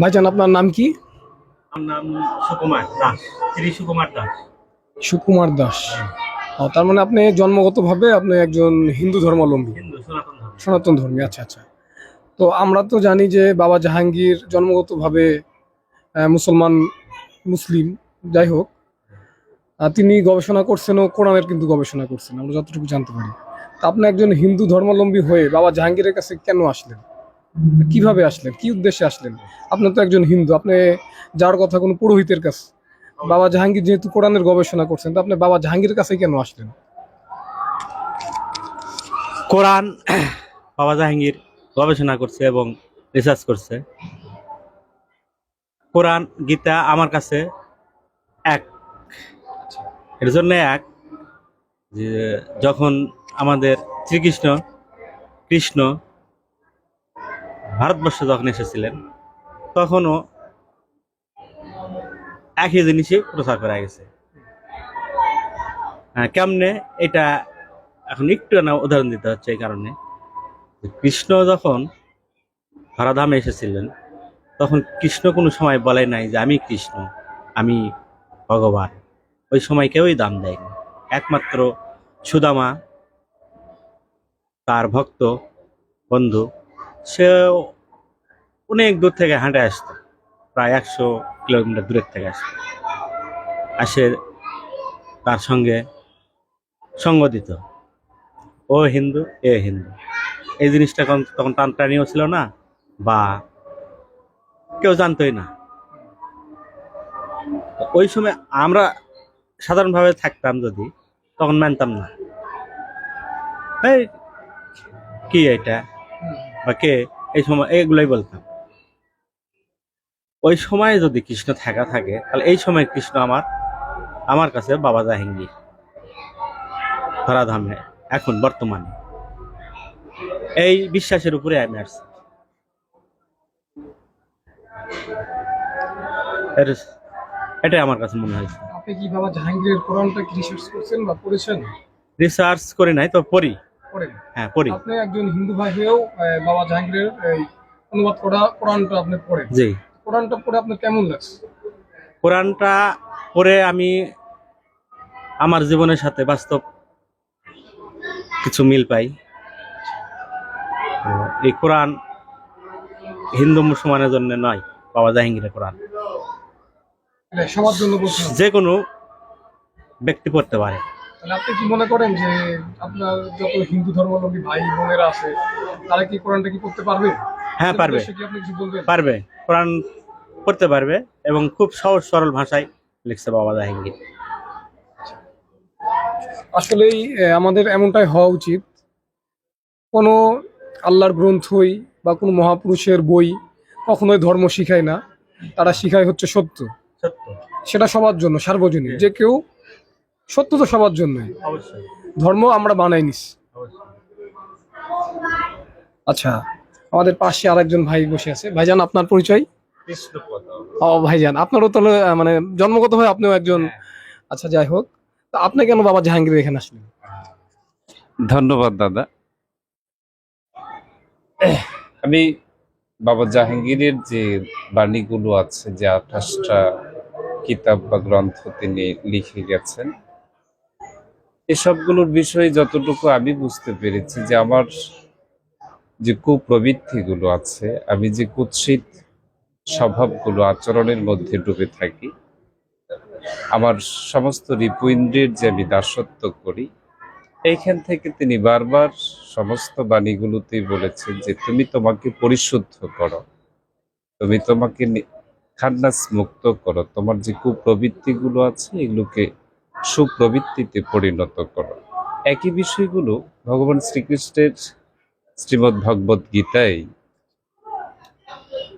ভাইজান আপনার নাম কি? আমার নাম সুকুমার দাস শ্রী সুকুমার দাস। সুকুমার দাস। তার মানে আপনি জন্মগতভাবে আপনি একজন হিন্দু ধর্মাবলম্বী? সনাতন সনাতন ধর্মী আচ্ছা আচ্ছা। তো আমরা তো জানি যে বাবা জাহাঙ্গীর জন্মগতভাবে মুসলমান মুসলিম যাই হোক তিনি গবেষণা করছেন ও কোরআনের কিন্তু গবেষণা করছেন আমরা যতটুকু জানতে পারি। তা আপনি একজন হিন্দু ধর্মাবলম্বী হয়ে বাবা জাহাঙ্গীরের কাছে কেন আসলেন? কীভাবে আসলেন? কি উদ্দেশ্যে আসলেন? আপনি তো একজন হিন্দু, আপনি যার কথা কোনো পুরোহিতের কাছে। বাবা জাহাঙ্গীর যেহেতু কোরআনের গবেষণা করছেন, তো আপনি বাবা জাহাঙ্গীরের কাছে কেন আসলেন? কোরআন বাবা জাহাঙ্গীর গবেষণা করছে এবং রিসার্চ করছে। কোরআন, গীতা আমার কাছে এক। এর জন্য এক যে যখন আমাদের শ্রীকৃষ্ণ, কৃষ্ণ ভারতবর্ষে যখন এসেছিলেন তখনও একই জিনিসই প্রচার করা গেছে। হ্যাঁ, কেমনে? এটা এখন একটু না উদাহরণ দিতে হচ্ছে এই কারণে। কৃষ্ণ যখন ধরাধামে এসেছিলেন তখন কৃষ্ণ কোনো সময় বলে নাই যে আমি কৃষ্ণ আমি ভগবান। ওই সময় কেউই দাম দেয়নি। একমাত্র সুদামা তার ভক্ত বন্ধু সে অনেক দূর থেকে হাঁটে আসতো, প্রায় একশো কিলোমিটার দূরের থেকে আসতো। আসে তার সঙ্গে সঙ্গ দিত। ও হিন্দু, এ হিন্দু। এই জিনিসটা তখন টানটানিও ছিল না বা কেউ জানতোই না। ওই সময় আমরা সাধারণভাবে থাকতাম যদি, তখন মানতাম না। কি এটা? বা কে এই সময় এগুলোই বলতাম। ওই সময় যদি কৃষ্ণ থাকা থাকে তাহলে এই সময় কৃষ্ণ আমার আমার কাছে বাবা জাহাঙ্গীর ধরাধামে এখন বর্তমানে। এই বিশ্বাসের উপরে আমি আসছি। এটাই আমার কাছে মনে হয়েছে আপনি কি বাবা জাহাঙ্গীরের কোরআনটা রিসার্চ করছেন বা পড়েছেন? রিসার্চ করি নাই তো পড়ি। হ্যাঁ পড়ি আপনি একজন হিন্দু ভাই হয়েও বাবা জাহাঙ্গীরের অনুবাদ করা কোরআনটা আপনি পড়েন। জি। কোরআনটা পড়ে আপনার কেমন লাগছে? কোরআনটা পড়ে আমি আমার জীবনের সাথে বাস্তব কিছু মিল পাই। এই কোরআন হিন্দু মুসলমানের জন্য নয় বাবা জাহাঙ্গীরের কোরআন। এটা সবার জন্য বলছেন যে কোনো ব্যক্তি পড়তে পারে। তাহলে আপনি কি মনে করেন যে আপনার যত হিন্দু ধর্মাবলম্বী ভাই বোনেরা আছে তারা কি কোরআনটা কি পড়তে পারবে? হ্যাঁ পারবে। উদ্দেশ্যে কি আপনি কিছু বলবেন? পারবে। কোরআন পড়তে পারবে এবং খুব সহজ সরল ভাষায় লিখছে বাবা জাহাঙ্গীর। আসলেই আমাদের এমনটাই হওয়া উচিত। কোনো আল্লাহর গ্রন্থই বা কোনো মহাপুরুষের বই কখনোই ধর্ম শিখায় না। তারা শিখায় হচ্ছে সত্য। সত্য। সেটা সবার জন্য সার্বজনীন। যে কেউ সত্য তো সবার জন্য। ধর্ম আমরা বানাই অবশ্যই। আচ্ছা আমাদের পাশে আরেকজন ভাই বসে আছে। ভাইজান আপনার পরিচয়? ও ভাইজান আপনারও তাহলে মানে জন্মগত হয়ে আপনিও একজন আচ্ছা যাই হোক। তা আপনি কেন বাবা জাহাঙ্গীর এখানে আসলেন? ধন্যবাদ দাদা। আমি বাবা জাহাঙ্গীরের যে বাণীগুলো আছে যে আঠাশটা কিতাব বা গ্রন্থ তিনি লিখে গেছেন এসবগুলোর বিষয়ে যতটুকু আমি বুঝতে পেরেছি যে আমার যে কুপ্রবৃত্তিগুলো আছে, আমি যে কুৎসিত স্বভাবগুলো আচরণের মধ্যে ডুবে থাকি, আমার সমস্ত রিপু ইন্দ্রিয়ের যে আমি দাসত্ব করি, এইখান থেকে তিনি বারবার সমস্ত বাণীগুলোতেই বলেছেন যে তুমি তোমাকে পরিশুদ্ধ করো, তুমি তোমাকে খান্নাস মুক্ত করো। তোমার যে কুপ্রবৃত্তিগুলো আছে, এগুলোকে সুপ্রবৃত্তিতে পরিণত করো। একই বিষয়গুলো ভগবান শ্রীকৃষ্ণের শ্রীমদ্ ভগবত গীতায়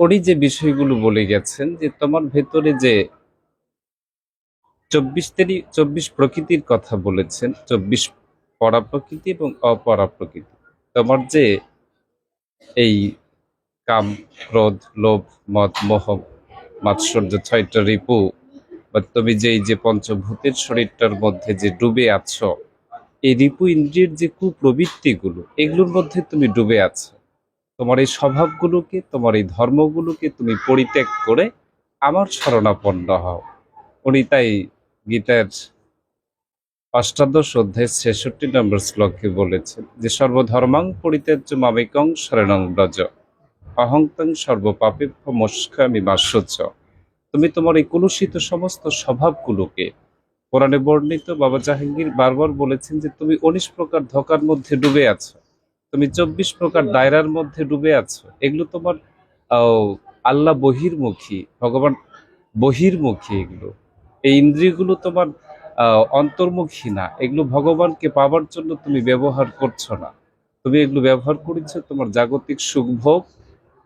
উনি যে বিষয়গুলো বলে গেছেন যে তোমার ভেতরে যে চব্বিশ তেরি চব্বিশ প্রকৃতির কথা বলেছেন, চব্বিশ পরা প্রকৃতি এবং অপরা প্রকৃতি তোমার যে এই কাম, ক্রোধ, লোভ, মদ, মোহ, মাৎসর্য ছয়টা রিপু বা তুমি যে এই যে পঞ্চভূতের শরীরটার মধ্যে যে ডুবে আছো, এই রিপু ইন্দ্রিয়ের যে কুপ্রবৃত্তিগুলো, এগুলোর মধ্যে তুমি ডুবে আছো। তোমার এই স্বভাবগুলোকে, তোমার এই ধর্মগুলোকে তুমি পরিত্যাগ করে আমার শরণাপন্ন হও। উনি তাই গীতার অষ্টাদশ অধ্যায় ছেষট্টি নম্বর শ্লোকে বলেছেন যে, সর্বধর্মাং পরিত্যাজ্য মামিকং শরণং ব্রজ। অহংতং সর্বপাপে মস্কামি মাসুচ তুমি তোমার এই কলুষিত সমস্ত স্বভাবগুলোকে কোরআনে বর্ণিত বাবা জাহাঙ্গীর বারবার বলেছেন যে তুমি উনিশ প্রকার ধকার মধ্যে ডুবে আছো। তুমি চব্বিশ প্রকার দায়রার মধ্যে ডুবে আছো। এগুলো তোমার আল্লাহ বহির্মুখী, ভগবান বহির্মুখী এগুলো। এই ইন্দ্রিয়গুলো তোমার অন্তর্মুখী না। এগুলো ভগবানকে পাবার জন্য তুমি ব্যবহার করছ না। তুমি এগুলো ব্যবহার করেছ তোমার জাগতিক সুখভোগ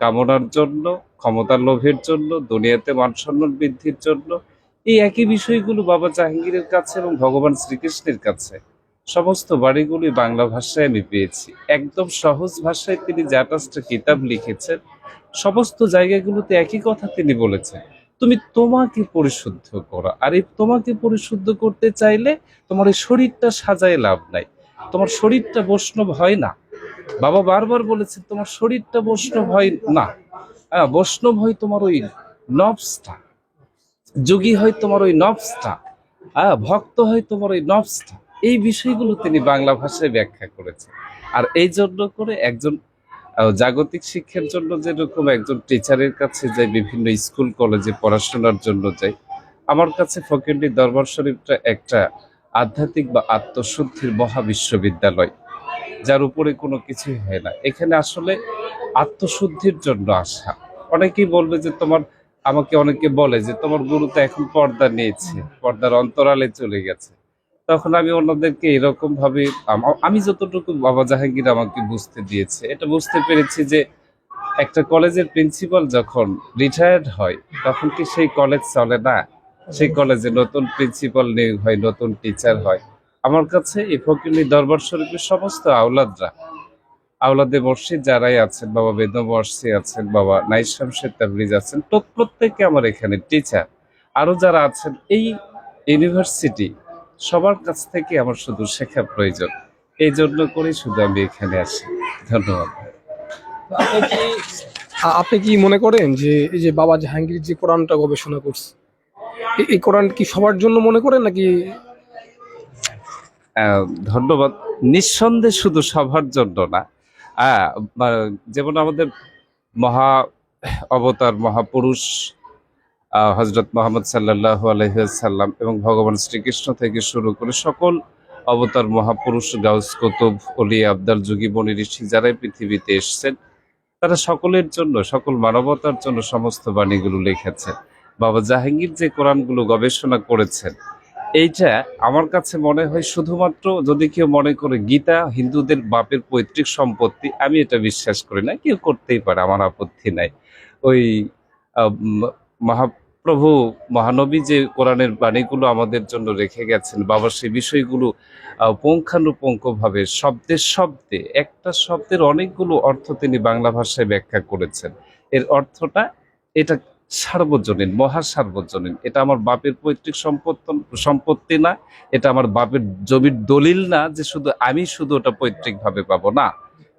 কামনার জন্য ক্ষমতার লোভের জন্য, দুনিয়াতে মানসম্মান বৃদ্ধির জন্য, এই একই বিষয়গুলো বাবা জাহাঙ্গীরের কাছে এবং ভগবান শ্রীকৃষ্ণের কাছে। সমস্ত বাড়িগুলি বাংলা ভাষায় আমি পেয়েছি। একদম সহজ ভাষায় তিনি জাটাসটা কিতাব লিখেছেন, সমস্ত জায়গাগুলোতে একই কথা তিনি বলেছেন। তুমি তোমাকে পরিশুদ্ধ করো। আর এই তোমাকে পরিশুদ্ধ করতে চাইলে তোমার এই শরীরটা সাজায় লাভ নাই। তোমার শরীরটা বৈষ্ণব হয় না। বাবা বারবার বলেছেন, তোমার শরীরটা বৈষ্ণব হয় না। হ্যাঁ বৈষ্ণব হয় তোমার ওই নবসটা যোগী হয় তোমার ওই নবসটা হ্যাঁ ভক্ত হয় তোমার ওই নবসটা এই বিষয়গুলো তিনি বাংলা ভাষায় ব্যাখ্যা করেছেন। আর এই জন্য করে একজন জাগতিক শিক্ষার জন্য যেরকম একজন টিচারের কাছে যায় বিভিন্ন স্কুল, কলেজে পড়াশোনার জন্য যায় আমার কাছে ফকিরনি দরবার শরীফটা একটা আধ্যাত্মিক বা আত্মশুদ্ধির মহা বিশ্ববিদ্যালয় যার উপরে কোনো কিছুই হয় না। এখানে আসলে আত্মশুদ্ধির জন্য আসা। অনেকেই বলবে যে তোমার, আমাকে অনেকে বলে যে তোমার গুরু তো এখন পর্দা নিয়েছে, পর্দার অন্তরালে চলে গেছে। তখন আমি অন্যদেরকে এরকম ভাবে আমি যতটুকু বাবা জাহাঙ্গীর আমাকে বুঝতে দিয়েছে, এটা বুঝতে পেরেছি যে একটা কলেজের প্রিন্সিপাল যখন রিটায়ার্ড হয়, তখন কি সেই কলেজ চলে না? সেই কলেজে নতুন প্রিন্সিপাল নিয়োগ হয়, নতুন টিচার হয়। আমার কাছে এই ফকিরনি দরবার শরীফের সমস্ত আওলাদরা। আওলাদে মসজিদ যারাই আছেন, বাবা বেদম মর্সি আছেন, বাবা নাইস শামশেদ তাবরিজ আছেন প্রত্যেকে আমার এখানে টিচার আরও যারা আছেন, এই ইউনিভার্সিটি সবার কাছ থেকে আমার শুধু শেখা প্রয়োজন। এই জন্য করেই শুধু আমি এখানে আসি। ধন্যবাদ। আপনি কি মনে করেন যে এই যে বাবা জাহাঙ্গীর যে কোরআনটা গবেষণা করছে এই কোরআন কি সবার জন্য মনে করেন নাকি ধন্যবাদ। নিঃসন্দেহে শুধু সবার জন্য না যেমন আমাদের মহা অবতার, মহাপুরুষ হজরত মোহাম্মদ সাল্লাহ আলহিসাল্লাম এবং ভগবান শ্রীকৃষ্ণ থেকে শুরু করে সকল অবতার, মহাপুরুষ, গাউস, কুতুব অলি আবদাল যুগী, বনি ঋষি যারাই পৃথিবীতে এসছেন, তারা সকলের জন্য, সকল মানবতার জন্য সমস্ত বাণীগুলো লিখেছেন। বাবা জাহাঙ্গীর যে কোরআনগুলো গবেষণা করেছেন এইটা আমার কাছে মনে হয় শুধুমাত্র যদি কেউ মনে করে গীতা হিন্দুদের বাপের পৈতৃক সম্পত্তি, আমি এটা বিশ্বাস করি না, কেউ করতেই পারে, আমার আপত্তি নাই। ওই মহাপ্রভু, মহানবী যে কোরআনের বাণীগুলো আমাদের জন্য রেখে গেছেন, বাবা সেই বিষয়গুলো পুঙ্খানুপুঙ্খভাবে শব্দের শব্দে, একটা শব্দের অনেকগুলো অর্থ তিনি বাংলা ভাষায় ব্যাখ্যা করেছেন। এর অর্থটা এটা সার্বজনীন মহা সার্বজনীন এটা আমার বাপের পৈতৃক সম্পত্তি সম্পত্তি না, এটা আমার বাপের জমির দলিল না যে শুধু আমি শুধু ওটা পৈতৃক ভাবে পাবো, না।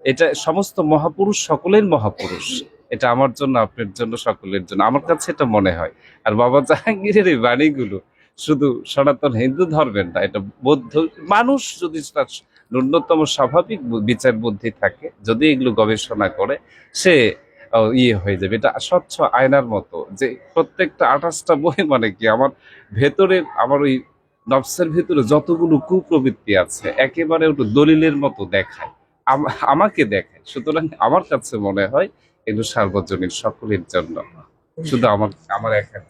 এটা সমস্ত মহাপুরুষ সকলের মহাপুরুষ। এটা আমার জন্য, আপনার জন্য, সকলের জন্য। আমার কাছে এটা মনে হয়। আর বাবা জাহাঙ্গীরের এই বাণীগুলো শুধু সনাতন হিন্দু ধর্মের না, এটা বৌদ্ধ মানুষ যদি তার ন্যূনতম স্বাভাবিক বিচার বুদ্ধি থাকে, যদি এগুলো গবেষণা করে, সে ইয়ে হয়ে যাবে। এটা স্বচ্ছ আয়নার মতো। যে প্রত্যেকটা আঠাশটা বই মানে কি আমার ভেতরে আমার ওই নবসের ভেতরে যতগুলো কুপ্রবৃত্তি আছে একেবারে ওটা দলিলের মতো দেখায় আমাকে দেখায়। সুতরাং আমার কাছে মনে হয় এগুলো সার্বজনীন সকলের জন্য। শুধু আমার আমার একার।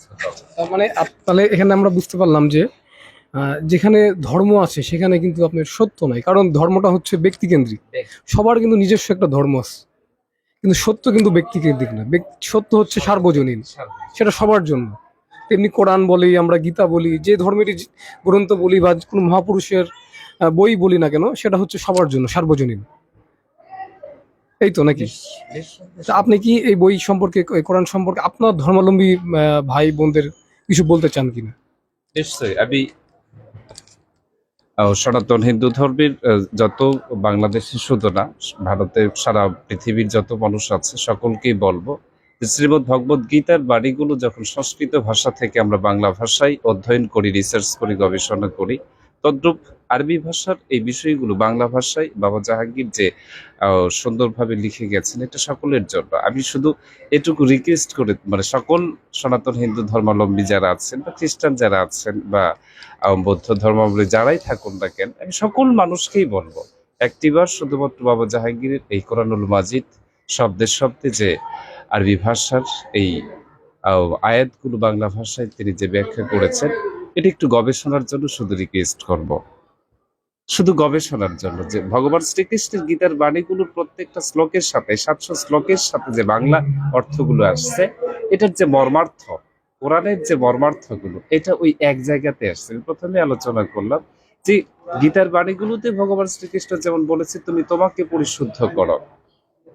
তার মানে তাহলে এখানে আমরা বুঝতে পারলাম যে আহ, যেখানে ধর্ম আছে সেখানে কিন্তু আপনার সত্য নাই। কারণ ধর্মটা হচ্ছে ব্যক্তিকেন্দ্রিক। সবার কিন্তু নিজস্ব একটা ধর্ম আছে। কিন্তু সত্য কিন্তু ব্যক্তিকেন্দ্রিক না। সত্য হচ্ছে সার্বজনীন। সেটা সবার জন্য। তেমনি কোরআন বলি আমরা গীতা বলি যে ধর্মেরই যে গ্রন্থ বলি বা কোনো মহাপুরুষের বই বলি না কেন সেটা হচ্ছে সবার জন্য সার্বজনীন। এই তো নাকি? আপনি কি এই বই সম্পর্কে কোরআন সম্পর্কে আপনার ধর্মাবলম্বী ভাই বোনদের কিছু বলতে চান কিনা? নিশ্চয়ই। আমি সনাতন হিন্দু ধর্মের যত বাংলাদেশে শুধু না, ভারতে সারা পৃথিবীর যত মানুষ আছে, সকলকেই বলব শ্রীমদ ভগবত গীতার বাণীগুলো যখন সংস্কৃত ভাষা থেকে আমরা বাংলা ভাষায় অধ্যয়ন করি রিসার্চ করি, গবেষণা করি তদ্রূপ আরবি ভাষার এই বিষয়গুলো বাংলা ভাষায় বাবা জাহাঙ্গীর যে সুন্দরভাবে লিখে গেছেন, এটা সকলের জন্য। আমি শুধু এটুকু রিকোয়েস্ট করে মানে সকল সনাতন হিন্দু ধর্মাবলম্বী যারা আছেন বা খ্রিস্টান যারা আছেন বা বৌদ্ধ ধর্মাবলম্বী যারাই থাকুন না কেন, আমি সকল মানুষকেই বলব, একটিবার শুধুমাত্র বাবা জাহাঙ্গীরের এই কোরআনুল মাজিদ শব্দের শব্দে যে আরবি ভাষার এই আয়াতগুলো বাংলা ভাষায় তিনি যে ব্যাখ্যা করেছেন এটা একটু গবেষণার জন্য শুধু রিকোয়েস্ট করব। শুধু গবেষণার জন্য যে ভগবান শ্রীকৃষ্ণের গীতার বাণীগুলোর প্রত্যেকটা শ্লোকের সাথে, সাতশো শ্লোকের সাথে যে বাংলা অর্থগুলো আসছে, এটার যে মর্মার্থ, কোরআনের যে মর্মার্থগুলো, এটা ওই এক জায়গাতে আসছে। প্রথমে আলোচনা করলাম যে গীতার বাণীগুলোতে ভগবান শ্রীকৃষ্ণ যেমন বলেছে, তুমি তোমাকে পরিশুদ্ধ করো।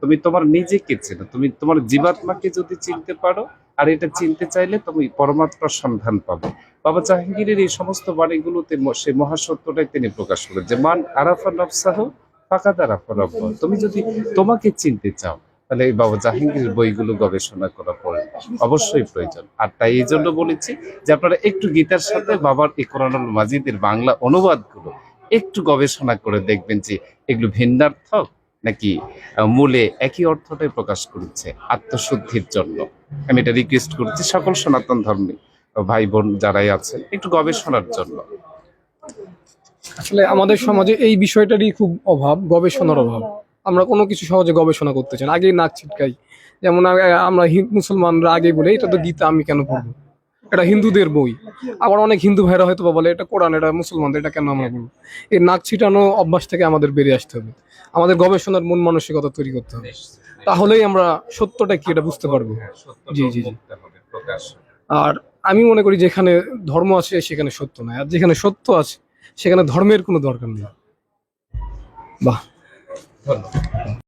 তুমি তোমার নিজেকে চেনো। তুমি তোমার জীবাত্মাকে যদি চিনতে পারো আর এটা চিনতে চাইলে তুমি পরমাত্মার সন্ধান পাবে। বাবা জাহাঙ্গীরের এই সমস্ত বাণীগুলোতে সে মহাসত্যটাই তিনি প্রকাশ করেন যে, মান আরাফা নফসাহ ফাঁকা আরাফা রব্ব। তুমি যদি তোমাকে চিনতে চাও, তাহলে এই বাবা জাহাঙ্গীরের বইগুলো গবেষণা করা পড়ে অবশ্যই প্রয়োজন। আর তাই এই জন্য বলেছি যে, আপনারা একটু গীতার সাথে বাবার এই কোরআনুল মাজিদের বাংলা অনুবাদগুলো একটু গবেষণা করে দেখবেন যে, এগুলো ভিন্নার্থক নাকি মূলে একই অর্থটাই প্রকাশ করেছে আত্মশুদ্ধির জন্য। আমি এটা রিকোয়েস্ট করছি, সকল সনাতন ধর্মী ভাই বোন যারাই আছেন, একটু গবেষণার জন্য। আসলে আমাদের সমাজে এই বিষয়টারই খুব অভাব, গবেষণার অভাব। আমরা কোনো কিছু সহজে গবেষণা করতে চাই না, আগেই নাক ছিটকাই। যেমন আমরা মুসলমানরা আগে বলে, এটা তো গীতা, আমি কেন পড়ব? এটা হিন্দুদের বই। আবার অনেক হিন্দু ভাইরা হয়তো বলে, এটা কোরআন, এটা মুসলমানদের এটা কেন আমরা বলব এই নাক ছিটানো অভ্যাস থেকে আমাদের বেরিয়ে আসতে হবে। আমাদের গবেষণার মন মানসিকতা তৈরি করতে হবে। তাহলেই আমরা সত্যটা কি এটা বুঝতে পারব। জি, জি, জি। আর আমি মনে করি যেখানে ধর্ম আছে সেখানে সত্য নাই। আর যেখানে সত্য আছে সেখানে ধর্মের কোনো দরকার নেই। বাহ। ধন্যবাদ।